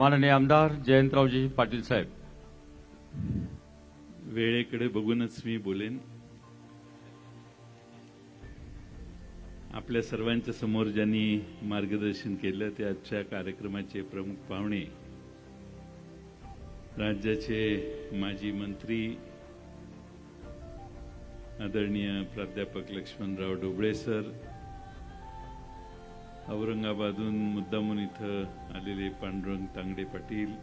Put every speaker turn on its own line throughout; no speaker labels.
माननीय आमदार जयंतरावजी पाटील साहेब.
वेळेकडे बघूनच मी बोलेन. आपल्या सर्वांच्या समोर ज्यांनी मार्गदर्शन केलं ते आजच्या कार्यक्रमाचे प्रमुख पाहुणे राज्याचे माजी मंत्री आदरणीय प्राध्यापक लक्ष्मणराव डोबळे सर औरंगाबादहून मुद्दामून इथं आलेले पांडुरंग तांगडे पाटील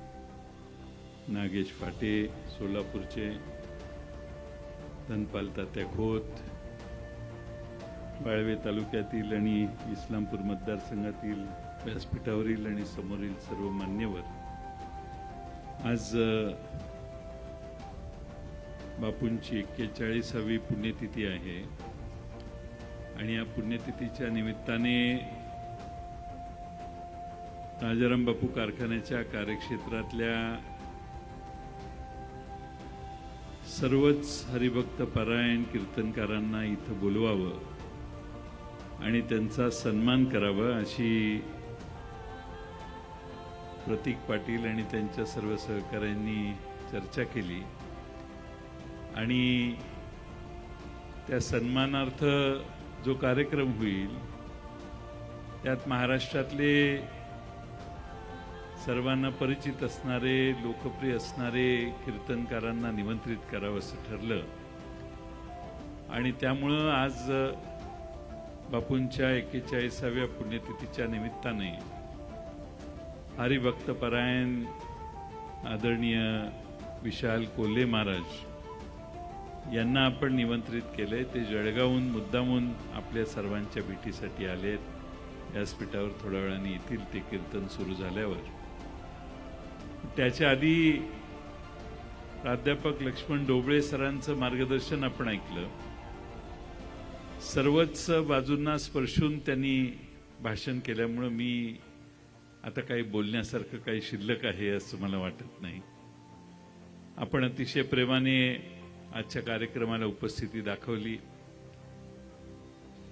नागेश फाटे सोलापूरचे धनपाल तात्या खोत वाळवे तालुक्यातील आणि इस्लामपूर मतदारसंघातील व्यासपीठावरील आणि समोरील सर्व मान्यवर. आज बापूंची एक्केचाळीसावी पुण्यतिथी आहे. आणि या पुण्यतिथीच्या निमित्ताने राजाराम बापू कारखान्याच्या कार्यक्षेत्रातल्या सर्वच हरिभक्त परायण कीर्तनकारांना इथं बोलवावं आणि त्यांचा सन्मान करावा अशी प्रतीक पाटील आणि त्यांच्या सर्व सहकाऱ्यांनी चर्चा केली. आणि त्या सन्मानार्थ जो कार्यक्रम होईल त्यात महाराष्ट्रातले सर्वांना परिचित असणारे लोकप्रिय असणारे कीर्तनकारांना निमंत्रित करावं असं ठरलं. आणि त्यामुळं आज बापूंच्या एक्केचाळीसाव्या पुण्यतिथीच्या निमित्ताने हरिभक्तपरायण आदरणीय विशाल कोल्हे महाराज यांना आपण निमंत्रित केलंय. ते जळगावहून मुद्दामून आपल्या सर्वांच्या भेटीसाठी आले आहेत व्यासपीठावर थोड्या वेळाने येतील. ते कीर्तन सुरू झाल्यावर. त्याच्या आधी प्राध्यापक लक्ष्मण डोबळे सरांचं मार्गदर्शन आपण ऐकलं. सर्वच बाजूंना स्पर्शून त्यांनी भाषण केल्यामुळं मी आता काही बोलण्यासारखं काही शिल्लक आहे असं मला वाटत नाही. आपण अतिशय प्रेमाने आजच्या कार्यक्रमाला उपस्थिती दाखवली.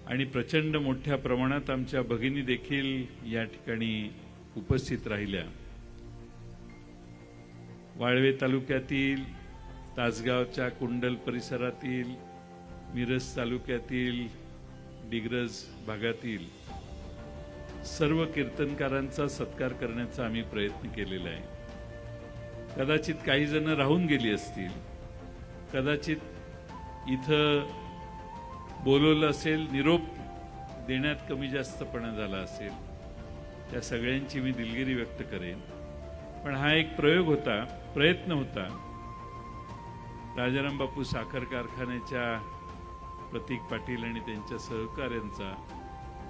आणि प्रचंड मोठ्या प्रमाणात आमच्या भगिनी देखील या ठिकाणी उपस्थित राहिल्या. वाळवे तालुक्यातील तासगावच्या कुंडल परिसरातील मिरज तालुक्यातील डिग्रज भागातील सर्व कीर्तनकारांचा सत्कार करण्याचा आम्ही प्रयत्न केलेला आहे. कदाचित काही जण राहून गेली असतील कदाचित इथं बोलवलं असेल निरोप देण्यात कमी जास्तपणा झाला असेल त्या सगळ्यांची मी दिलगिरी व्यक्त करेन. पण हा एक प्रयोग होता प्रयत्न होता. राजाराम बापू साखर कारखान्याच्या प्रतीक पाटील आणि त्यांच्या सहकाऱ्यांचा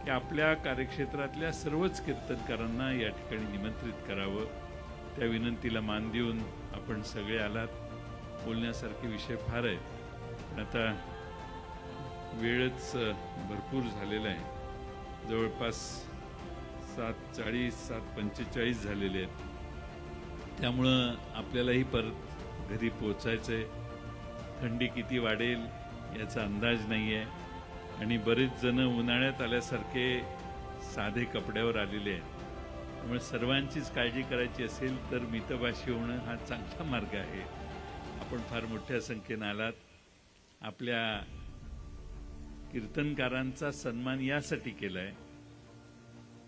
की आपल्या कार्यक्षेत्रातल्या सर्वच कीर्तनकारांना या ठिकाणी निमंत्रित करावं. त्या विनंतीला मान देऊन आपण सगळे आलात. बोलण्यासारखे विषय फार आहेत. पण आता वेळच भरपूर झालेला आहे. जवळपास सात चाळीस सात पंचेचाळीस झालेले आहेत. त्यामुळं आपल्यालाही परत घरी पोचायचंय. थंडी किती वाढेल याचा अंदाज नाही आहे आणि बरेच जण उन्हाळ्यात आल्यासारखे साधे कपड्यावर आलेले आहेत. त्यामुळे सर्वांचीच काळजी करायची असेल तर मितभाषी होणं हा चांगला मार्ग आहे. आपण फार मोठ्या संख्येनं आलात. आपल्या कीर्तनकारांचा सन्मान यासाठी केलाय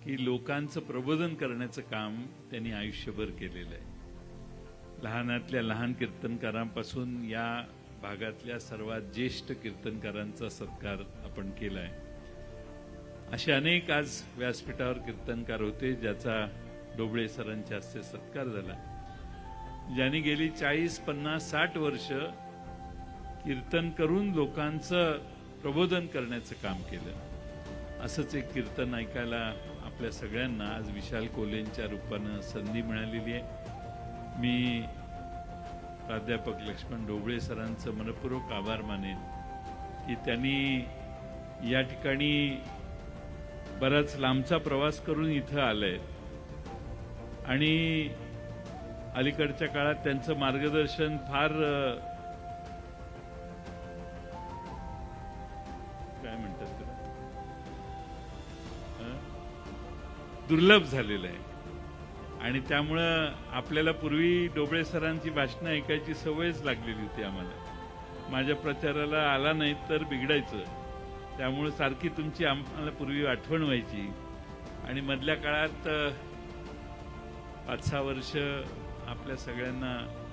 की लोकांचं प्रबोधन करण्याचं काम त्यांनी आयुष्यभर केलेलं आहे. लहानातल्या लहान कीर्तनकारांपासून या भागातल्या सर्वात ज्येष्ठ कीर्तनकारांचा सत्कार आपण केलाय. असे अनेक आज व्यासपीठावर कीर्तनकार होते ज्याचा डोबळे सरांच्या हस्ते सत्कार झाला. ज्यांनी गेली चाळीस पन्नास साठ वर्ष कीर्तन करून लोकांचं प्रबोधन करण्याचं काम केलं. असंच एक कीर्तन ऐकायला आपल्या सगळ्यांना आज विशाल कोलेंच्या रूपानं संधी मिळालेली आहे. मी प्राध्यापक लक्ष्मण डोबळे सरांचं मनपूर्वक आभार मानेन की त्यांनी या ठिकाणी बराच लांबचा प्रवास करून इथं आलंय. आणि अलीकडच्या काळात त्यांचं मार्गदर्शन फार काय म्हणतात दुर्लभ झालेलं आहे. आणि त्यामुळं आपल्याला पूर्वी डोबळे सरांची भाषणं ऐकायची सवयच लागलेली होती आम्हाला. माझ्या प्रचाराला आला नाही तर बिघडायचं. त्यामुळं सारखी तुमची आम्हाला पूर्वी आठवण व्हायची. आणि मधल्या काळात पाच सहा वर्ष आपल्या सगळ्यांना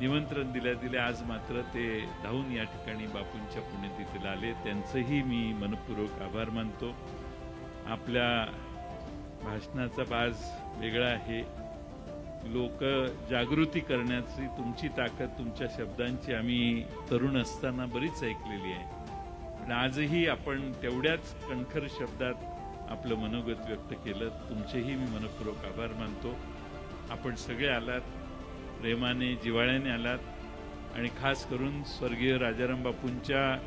निमंत्रण दिल्या दिल्या. आज मात्र ते धावून या ठिकाणी बापूंच्या पुण्यतिथीला आले. त्यांचंही मी मनपूर्वक आभार मानतो. आपल्या भाषणाचा बाज वेगळा आहे. लोक जागृती करण्याची तुमची ताकद तुमच्या शब्दांची आम्ही तरुण असताना बरीच ऐकलेली आहे. पण आजही आपण तेवढ्याच कणखर शब्दात आपलं मनोगत व्यक्त केलं. तुमचेही मी मनपूर्वक आभार मानतो. आपण सगळे आलात प्रेमाने जिव्हाळ्याने आलात. आणि खास करून स्वर्गीय राजाराम बापूंच्या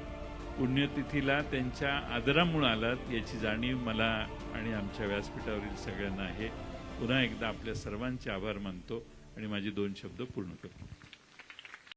पुण्यतिथीला त्यांच्या आदरामुळे आलात याची जाणीव मला आणि आमच्या व्यासपीठावरील सगळ्यांना आहे. पुन्हा एकदा आपल्या सर्वांचे आभार मानतो आणि माझे दोन शब्द पूर्ण करतो.